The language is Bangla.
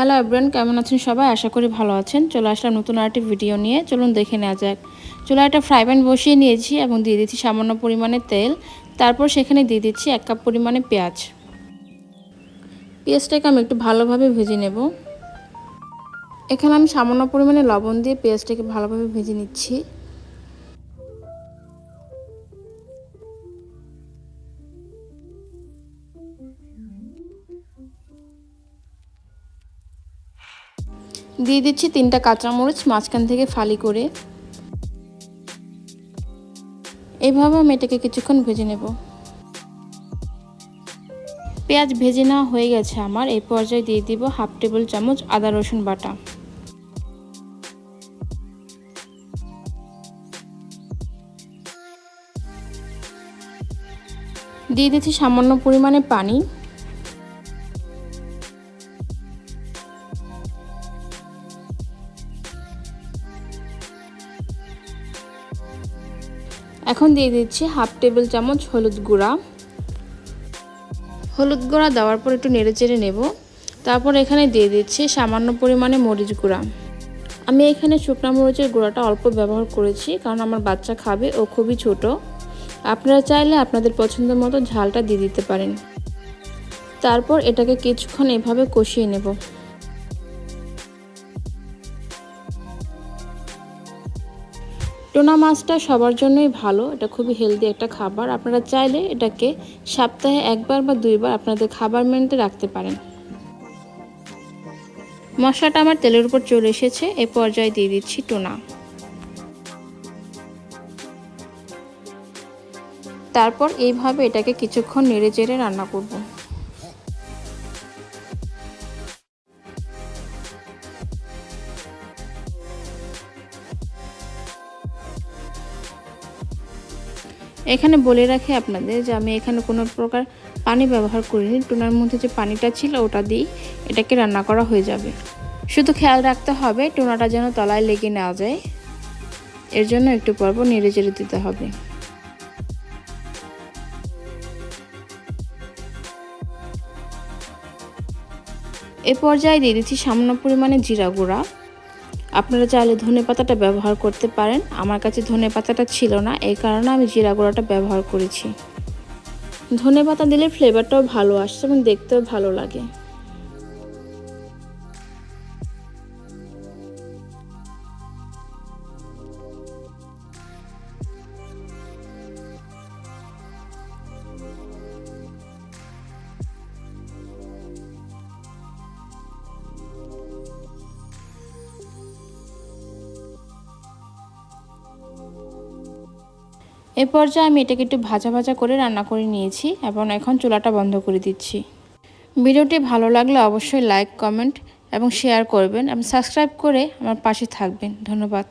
হ্যালো এভরিওয়ান কেমন আছেন সবাই? আশা করি ভালো আছেন। চলে আসলাম নতুন আরেকটি ভিডিও নিয়ে। চলুন দেখে নেওয়া যাক। চুলা একটা ফ্রাই প্যান বসিয়ে নিয়েছি এবং দিয়ে দিচ্ছি সামান্য পরিমাণে তেল। তারপর সেখানে দিয়ে দিচ্ছি এক কাপ পরিমাণে পেঁয়াজ। পেঁয়াজটাকে আমি একটু ভালোভাবে ভেজে নেব। এখানে আমি সামান্য পরিমাণে লবণ দিয়ে পেঁয়াজটাকে ভালোভাবে ভেজে নিচ্ছি। দিয়ে দিচ্ছি তিনটা কাঁচামরিচ মাঝখান থেকে ফালি করে। এভাবে আমি এটাকে কিছুক্ষণ ভেজে নেব। পেঁয়াজ ভেজে নেওয়া হয়ে গেছে আমার। এই পর্যায়ে দিয়ে দিব হাফ টেবিল চামচ আদা, রসুন বাটা। দিয়ে দিচ্ছি সামান্য পরিমাণে পানি। এখন দিয়ে দিচ্ছি হাফ টেবিল চামচ হলুদ গুঁড়া। হলুদ গুঁড়া দেওয়ার পর একটু নেড়ে চেড়ে নেব। তারপর এখানে দিয়ে দিচ্ছি সামান্য পরিমাণে মরিচ গুঁড়া। আমি এখানে শুকনা মরিচের গুঁড়াটা অল্প ব্যবহার করেছি কারণ আমার বাচ্চা খাবে, ও খুবই ছোট। আপনারা চাইলে আপনাদের পছন্দ মতো ঝালটা দিয়ে দিতে পারেন। তারপর এটাকে কিছুক্ষণ এভাবে কষিয়ে নেব। টোনা মাছটা সবার জন্যই ভালো, এটা খুবই হেলদি একটা খাবার। আপনারা চাইলে এটাকে সপ্তাহে একবার বা দুইবার আপনাদের খাবার মেনুতে রাখতে পারেন। মশলাটা আমার তেলের উপর চলে এসেছে, এ পর্যায়ে দিয়ে দিচ্ছি টোনা। তারপর এইভাবে এটাকে কিছুক্ষণ নেড়ে চেড়ে রান্না করব। এখানে বলে রাখি আপনাদের যে আমি এখানে কোনো প্রকার পানি ব্যবহার করিনি। টুনার মধ্যে যে পানিটা ছিল ওটা দিয়েই এটাকে রান্না করা হয়ে যাবে। শুধু খেয়াল রাখতে হবে টুনাটা যেন তলায় লেগে না যায়। এর জন্য একটু পর্ব নেড়ে চেড়ে দিতে হবে। এ পর্যায়ে দিয়ে দিচ্ছি সামান্য পরিমাণে জিরা গুঁড়া। আপনারা চাইলে ধনে পাতাটা ব্যবহার করতে পারেন। আমার কাছে ধনে পাতাটা ছিল না, এই কারণে আমি জিরা গুঁড়াটা ব্যবহার করেছি। ধনে পাতা দিলে ফ্লেভারটাও ভালো আসছে এবং দেখতেও ভালো লাগে। এ পর্যায়ে আমি এটাকে একটু ভাজা ভাজা করে রান্না করে নিয়েছি এবং এখন চুলাটা বন্ধ করে দিচ্ছি। ভিডিওটি ভালো লাগলে অবশ্যই লাইক, কমেন্ট এবং শেয়ার করবেন এবং সাবস্ক্রাইব করে আমার পাশে থাকবেন। ধন্যবাদ।